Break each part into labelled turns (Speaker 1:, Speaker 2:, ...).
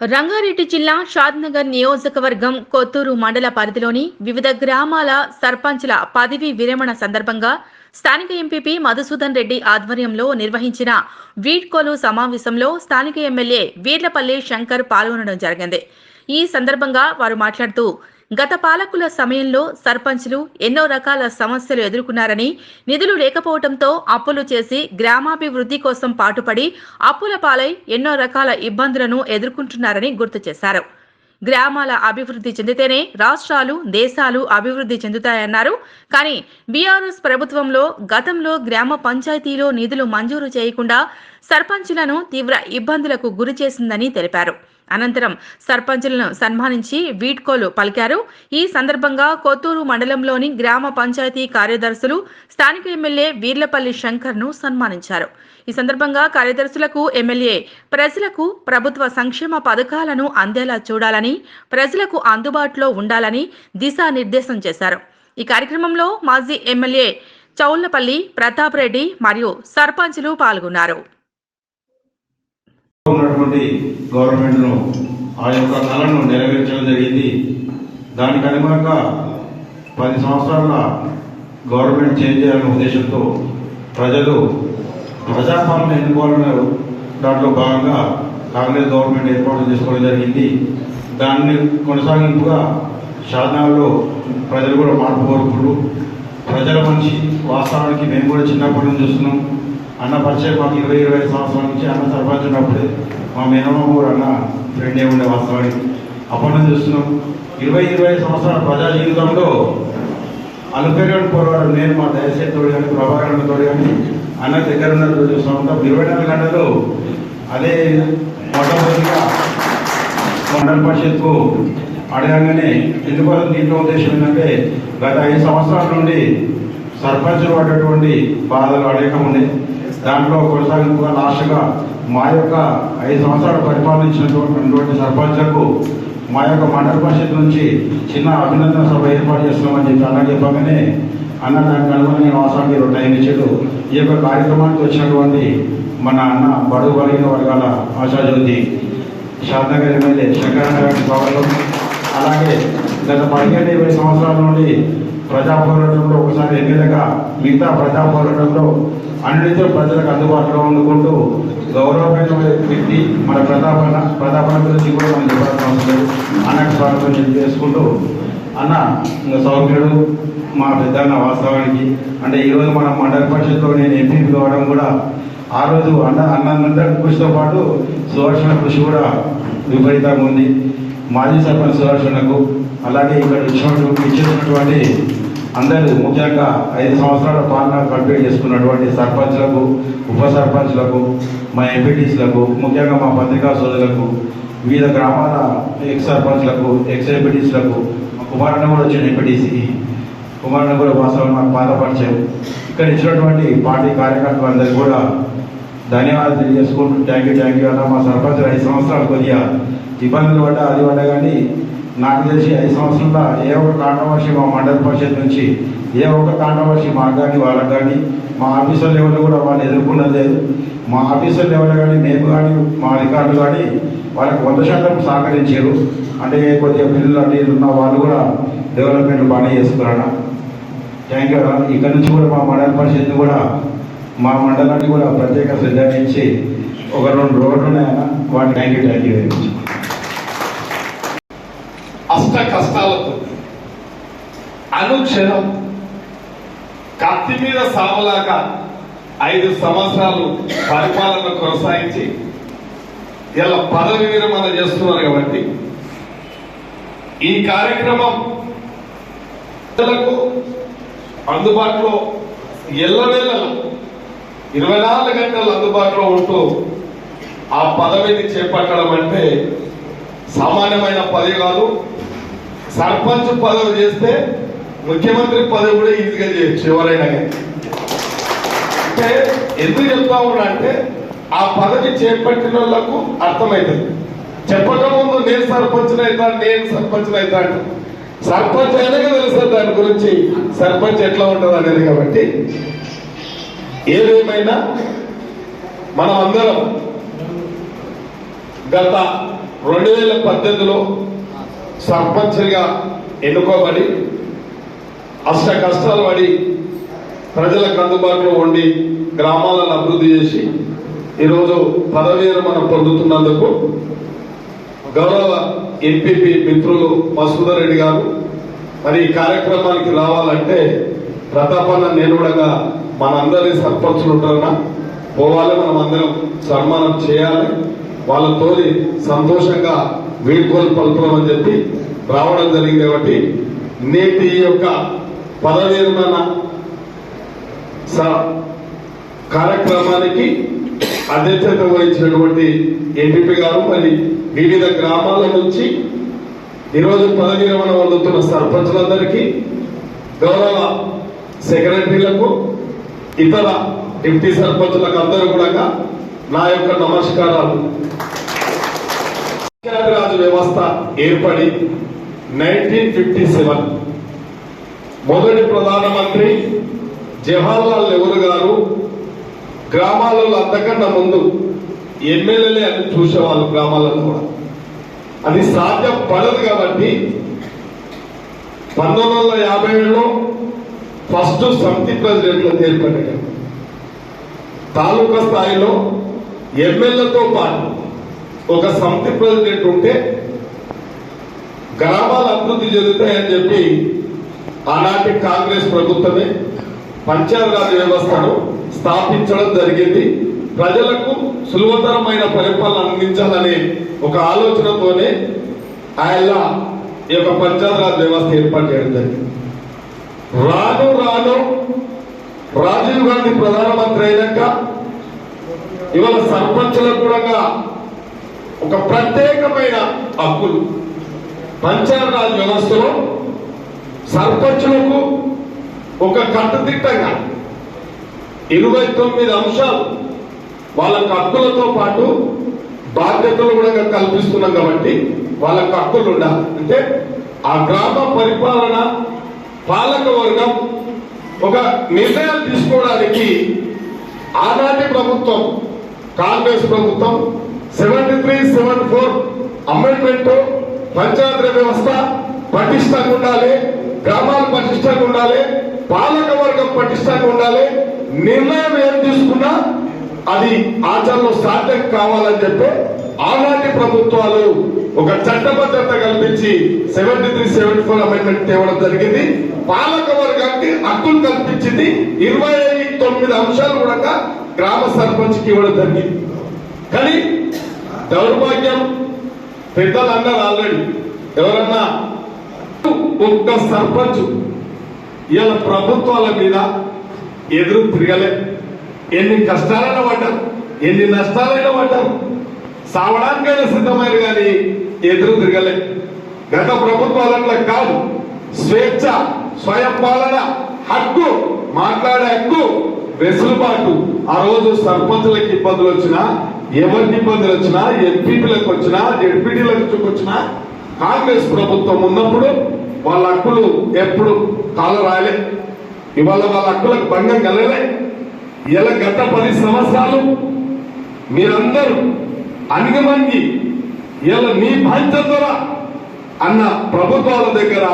Speaker 1: రంగారెడ్డి జిల్లా షాద్నగర్ నియోజకవర్గం కొత్తూరు మండల పరిధిలోని వివిధ గ్రామాల సర్పంచ్ల పదవీ విరమణ సందర్భంగా స్థానిక ఎంపీపీ మధుసూదన్ రెడ్డి ఆధ్వర్యంలో నిర్వహించిన వీడ్కోలు సమావేశంలో స్థానిక ఎమ్మెల్యే వీర్లపల్లి శంకర్ పాల్గొనడం జరిగింది. ఈ సందర్భంగా వారు మాట్లాడుతూ గత పాలకుల సమయంలో సర్పంచ్లు ఎన్నో రకాల సమస్యలు ఎదుర్కొన్నారని నిధులు లేకపోవడంతో అప్పులు చేసి గ్రామాభివృద్ధి కోసం పాటుపడి అప్పుల పాలై ఎన్నో రకాల ఇబ్బందులను ఎదుర్కొంటున్నారని గుర్తు చేశారు. గ్రామాల అభివృద్ధి చెందితేనే రాష్ట్రాలు దేశాలు అభివృద్ధి చెందుతాయన్నారు. కానీ బీఆర్ఎస్ ప్రభుత్వంలో గతంలో గ్రామ పంచాయతీలో నిధులు మంజూరు చేయకుండా సర్పంచులను తీవ్ర ఇబ్బందులకు గురి చేసిందని తెలిపారు. అనంతరం సర్పంచులను సన్మానించి వీడ్కోలు పలికారు. ఈ సందర్భంగా కొత్తూరు మండలంలోని గ్రామ పంచాయతీ కార్యదర్శులు స్థానిక ఎమ్మెల్యే వీర్లపల్లి శంకర్ను సన్మానించారు. ఈ సందర్భంగా కార్యదర్శులకు ఎమ్మెల్యే ప్రజలకు ప్రభుత్వ సంక్షేమ పథకాలను అందేలా చూడాలని ప్రజలకు అందుబాటులో ఉండాలని దిశానిర్దేశం చేశారు. ఈ కార్యక్రమంలో మాజీ ఎమ్మెల్యే చౌళ్ళపల్లి ప్రతాప్ రెడ్డి మరియు సర్పంచులు పాల్గొన్నారు.
Speaker 2: ఉన్నటువంటి గవర్నమెంట్ను ఆ యొక్క కళను నెరవేర్చడం జరిగింది. దానికి అనుగుణంగా పది సంవత్సరాల గవర్నమెంట్ చేంజ్ చేయాలనే ఉద్దేశంతో ప్రజలు ప్రజాపాలన ఎన్నుకోవాలనే దాంట్లో భాగంగా కాంగ్రెస్ గవర్నమెంట్ ఏర్పాటు చేసుకోవడం జరిగింది. దాన్ని కొనసాగింపుగా షాద్నాల్లో ప్రజలు కూడా మార్పు కోరుకుంటూ ప్రజల మంచి వాస్తవానికి మేము కూడా చిన్నప్పటి నుంచి చూస్తున్నాం. అన్న పరిచయం మాకు ఇరవై ఇరవై సంవత్సరాల నుంచి అన్న సర్పంచ్ ఉన్నప్పుడే మా మేనమ్మ కూడా అన్న ఫ్రెండే ఉండే వాస్తవానికి. అప్పటి నుంచి చూస్తున్నాం. ఇరవై ఇరవై సంవత్సరాల ప్రజా జీవితంలో అలుపెరగని పోరాడు నేను మా దయచేసి కానీ ప్రభాకరణ తోడు కానీ అన్న దగ్గర ఉన్న చూస్తున్నాం. ఇరవై నాలుగు గంటలు అదే మొట్టమొదటిగా మండల పరిషత్కు అడగంగానే ఎందువల్ల దీంట్లో ఉద్దేశం ఏంటంటే గత ఐదు సంవత్సరాల నుండి సర్పంచులు పడ్డటువంటి బాధలు అనేకం ఉండేది దాంట్లో కొనసాగింపుగా లాస్ట్గా మా యొక్క ఐదు సంవత్సరాలు పరిపాలించినటువంటి సర్పంచ్లకు మా యొక్క మండల పరిషత్ నుంచి చిన్న అభినందన సభ ఏర్పాటు చేస్తున్నామని చెప్పి అన్న చెప్పగానే అన్న దానికి అనుగుణంగా వాసానికి రెండు టైం చెడు ఈ యొక్క కార్యక్రమానికి వచ్చినటువంటి మన అన్న బడుగు బలహీన వర్గాల ఆశాజ్యోతి షాద్నగర్ ఎమ్మెల్యే శంకరన్న గారి అలాగే గత పదిహేను ఇరవై సంవత్సరాల నుండి ప్రజా పోరాటంలో ఒకసారి ఎన్నికగా మిగతా ప్రజా పోరాటంలో అన్నిటితో ప్రజలకు అందుబాటులో ఉండుకుంటూ గౌరవమైన వ్యక్తి మన ప్రతాపన ప్రతాపన గురించి కూడా మనం చెప్పాల్సిన అవసరం లేదు. అన్నకు స్వాగతం చేసుకుంటూ అన్న ఇంకా మా పెద్దన్న వాస్తవానికి. అంటే ఈరోజు మనం మండల పరిషత్లో నేను ఎంపీ కావడం కూడా ఆ రోజు అన్న అన్నందరి కృషితో పాటు సుదర్శన కృషి కూడా విపరీతంగా ఉంది. మాజీ సర్పంచ్ సుదర్శనకు అలాగే ఇక్కడ ఇచ్చినటువంటి అందరూ ముఖ్యంగా ఐదు సంవత్సరాల పాలన కంప్లీట్ చేసుకున్నటువంటి సర్పంచ్లకు ఉప సర్పంచ్లకు మా ఎంపీటీస్లకు ముఖ్యంగా మా పత్రికా సోదరులకు వివిధ గ్రామాల ఎక్స్ సర్పంచ్లకు ఎక్స్ ఎంపీటీస్లకు కుమారన్న కూడా వచ్చిన ఎంపీటీసీకి కుమారన్న కూడా వాస్తవం మాకు పాత పరిచయం. ఇక్కడ ఇచ్చినటువంటి పార్టీ కార్యకర్తలందరికీ కూడా ధన్యవాదాలు తెలియజేసుకుంటూ థ్యాంక్ యూ థ్యాంక్ యూ అన్న మా సర్పంచ్ ఐదు సంవత్సరాలు కొద్దిగా ఇబ్బందులు పడ్డా అది పడ్డా కానీ నాకు తెలిసి ఐదు సంవత్సరాల ఏ ఒక్క కాంట్రవర్సీ మా మండల పరిషత్ నుంచి ఏ ఒక్క కాంట్రవర్సీ మాకు కానీ వాళ్ళకి కానీ మా ఆఫీసర్ లెవెల్లో కూడా వాళ్ళు ఎదుర్కొన్నది లేదు. మా ఆఫీసర్ లెవెల్ కానీ మేము కానీ మా అధికారులు కానీ వాళ్ళకి వంద శాతం సహకరించారు. అంటే కొద్దిగా పిల్లలు అంటే ఉన్న వాళ్ళు కూడా డెవలప్మెంట్ బాగానే చేస్తున్నారా థ్యాంక్ యూ ఇక్కడ నుంచి కూడా మా మండల పరిషత్ కూడా మా మండలాన్ని కూడా ప్రత్యేక శ్రద్ధ ఇచ్చి ఒక రెండు రోడ్లు ఉన్నాయన్న. వాటి thank you thank you very much.
Speaker 3: అష్ట కష్టాలతో అనుక్షణం కత్తి మీద సావలాగా ఐదు సంవత్సరాలు పరిపాలన కొనసాగించి ఇలా పదవి విరమణ చేస్తున్నారు కాబట్టి ఈ కార్యక్రమం ప్రజలకు అందుబాటులో ఎల్లవెల్లల ఇరవై నాలుగు గంటలు అందుబాటులో ఉంటూ ఆ పదవిని చేపట్టడం అంటే సామాన్యమైన పదవి కాదు. సర్పంచ్ పదవి చేస్తే ముఖ్యమంత్రి పదవి కూడా ఈజీగా చేయొచ్చు ఎవరైనా కానీ. అంటే ఎందుకు చెప్తా ఉన్నా అంటే ఆ పదవి చేపట్టిన వాళ్ళకు అర్థమవుతుంది చెప్పక ముందు నేను సర్పంచ్ అవుతా నేను సర్పంచ్ అవుతా అంట సర్పంచ్ అయినాక తెలుస్తుంది దాని గురించి. సర్పంచ్ ఎట్లా ఉంటుంది అనేది కాబట్టి ఏదేమైనా మనం అందరం గత రెండు వేల పద్దెనిమిదిలో సర్పంచ్గా ఎన్నుకోబడి అష్ట కష్టాలు పడి ప్రజలకు అందుబాటులో ఉండి గ్రామాలను అభివృద్ధి చేసి ఈరోజు పదవీలు మనం పొందుతున్నందుకు గౌరవ ఎంపీపీ మిత్రులు మసూదర్ రెడ్డి గారు మరి ఈ కార్యక్రమానికి రావాలంటే ప్రతాపన్న నేను కూడా మనందరి సర్పంచులు ఉంటారన్నా పోవాలి మనం అందరం సన్మానం చేయాలి. వాళ్ళతోని సంతోషంగా వీడ్కోలు పలుకుదాం అని చెప్పి రావడం జరిగింది కాబట్టి నేటి యొక్క పద నిర్మాణ స- కార్యక్రమానికి అధ్యక్షత వహించినటువంటి ఎంపీపీ గారు మరి వివిధ గ్రామాల నుంచి ఈరోజు పదవి విరమణ పొందుతున్న సర్పంచులందరికీ గౌరవ సెక్రటరీలకు ఇతర డిప్యూటీ సర్పంచులకు అందరూ కూడా నా యొక్క నమస్కారాలు. పంచాయతీరాజ్ వ్యవస్థ ఏర్పడి నైన్టీన్ ఫిఫ్టీ సెవెన్ మొదటి ప్రధానమంత్రి జవహర్లాల్ నెహ్రూ గారు గ్రామాలలో అంతకన్నా ముందు ఎమ్మెల్యేలే అని చూసేవాళ్ళు గ్రామాలలో కూడా. అది సాధ్యపడదు కాబట్టి పంతొమ్మిది వందల యాభై ఏడులో ఫస్ట్ సమితి ప్రెసిడెంట్లు ఏర్పడ్డాడు తాలూకా స్థాయిలో ఎమ్మెల్యేతో పాటు ఒక సమితి ప్రెసిడెంట్ ఉంటే గ్రామాలు అభివృద్ధి చెందుతాయని చెప్పి ఆనాటి కాంగ్రెస్ ప్రభుత్వమే పంచాయతీరాజ్ వ్యవస్థను స్థాపించడం జరిగింది. ప్రజలకు సులభతరమైన పరిపాలన అందించాలనే ఒక ఆలోచనతోనే ఆయన ఈ యొక్క పంచాయతీరాజ్ వ్యవస్థ ఏర్పాటు చేయడం జరిగింది. రాను రాను రాజీవ్ గాంధీ ప్రధానమంత్రి అయినాక ఇవాళ సర్పంచులకు కూడా ఒక ప్రత్యేకమైన హక్కులు పంచాయతీరాజ్ వ్యవస్థలో సర్పంచులకు ఒక కట్టుదిట్టంగా ఇరవై తొమ్మిది అంశాలు వాళ్ళకు హక్కులతో పాటు బాధ్యతలు కూడా కల్పిస్తున్నాం కాబట్టి వాళ్ళకు హక్కులు ఉండాలి. అంటే ఆ గ్రామ పరిపాలన పాలక వర్గం ఒక నిర్ణయం తీసుకోవడానికి ఆనాటి ప్రభుత్వం కాంగ్రెస్ ప్రభుత్వం seventy three seven four amendment panchayat వ్యవస్థ పటిష్టంగా ఉండాలి గ్రామాలు పటిష్టంగా ఉండాలి పాలక వర్గం పటిష్టంగా ఉండాలి. నిర్ణయం ఏం తీసుకున్నా అది ఆచరణలో సాధ్యం కావాలని చెప్పి ఆనాటి ప్రభుత్వాలు ఒక చట్టబద్ధత కల్పించి seventy three seventy four amendment తేవడం జరిగింది. పాలక వర్గానికి హక్కులు కల్పించింది ఇరవై తొమ్మిది అంశాలు కూడా గ్రామ సర్పంచ్కి ఇవ్వడం జరిగింది. కానీ దౌర్భాగ్యం. పెద్దలు అన్నారు ఆల్రెడీ ఎవరన్నా? ఒక్క సర్పంచ్ ఇలా ప్రభుత్వాల మీద ఎదురు తిరగలే. ఎన్ని కష్టాలైనా పడ్డారు ఎన్ని నష్టాలైనా పడ్డారు. సావడానికైనా సిద్ధమైన కానీ ఎదురు తిరగలే. గత ప్రభుత్వాలలో కాదు స్వేచ్ఛ స్వయం పాలన హక్కు మాట్లాడే హక్కు వెసులుబాటు. ఆ రోజు సర్పంచులకు ఇబ్బందులు వచ్చినా ఎవరికి ఇబ్బందులు వచ్చినా ఎంపీపీలకు వచ్చినా జడ్పీటీలకు వచ్చినా కాంగ్రెస్ ప్రభుత్వం ఉన్నప్పుడు వాళ్ళ హక్కులు ఎప్పుడు కాలు రాలే ఇవాళ వాళ్ళ హక్కులకు భంగం కలగలే. ఇలా గత పది సంవత్సరాలు మీరందరూ అణిగమంగి ఇలా మీ బాధ్యత అన్న ప్రభుత్వాల దగ్గర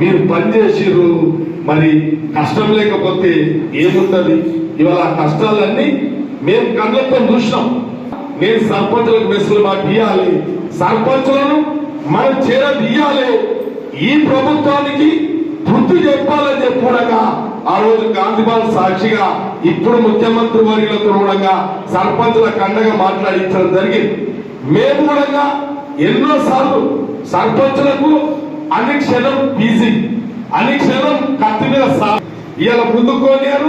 Speaker 3: మీరు పనిచేసిర్రు. మరి కష్టం లేకపోతే ఏముంటది? ఇవాళ ఆ కష్టాలన్నీ మేము కళ్ళతో చూసినాం. నేను సర్పంచులకు మెస్సులు మాకు ఇయ్యాలి. సర్పంచులను మనం చేర తీయాలి. ఈ ప్రభుత్వానికి గుర్తు చెప్పాలని చెప్పుడగా ఆ రోజు గాంధీబాల్ సాక్షిగా ఇప్పుడు ముఖ్యమంత్రి వర్యులతో కూడా సర్పంచుల కండగా మాట్లాడించడం జరిగింది. మేము కూడా ఎన్నో సార్లు సర్పంచులకు అనుక్షణం బిజీ. అని క్షణం కత్తి మీద సా ఇవాళ ముందుకోలేరు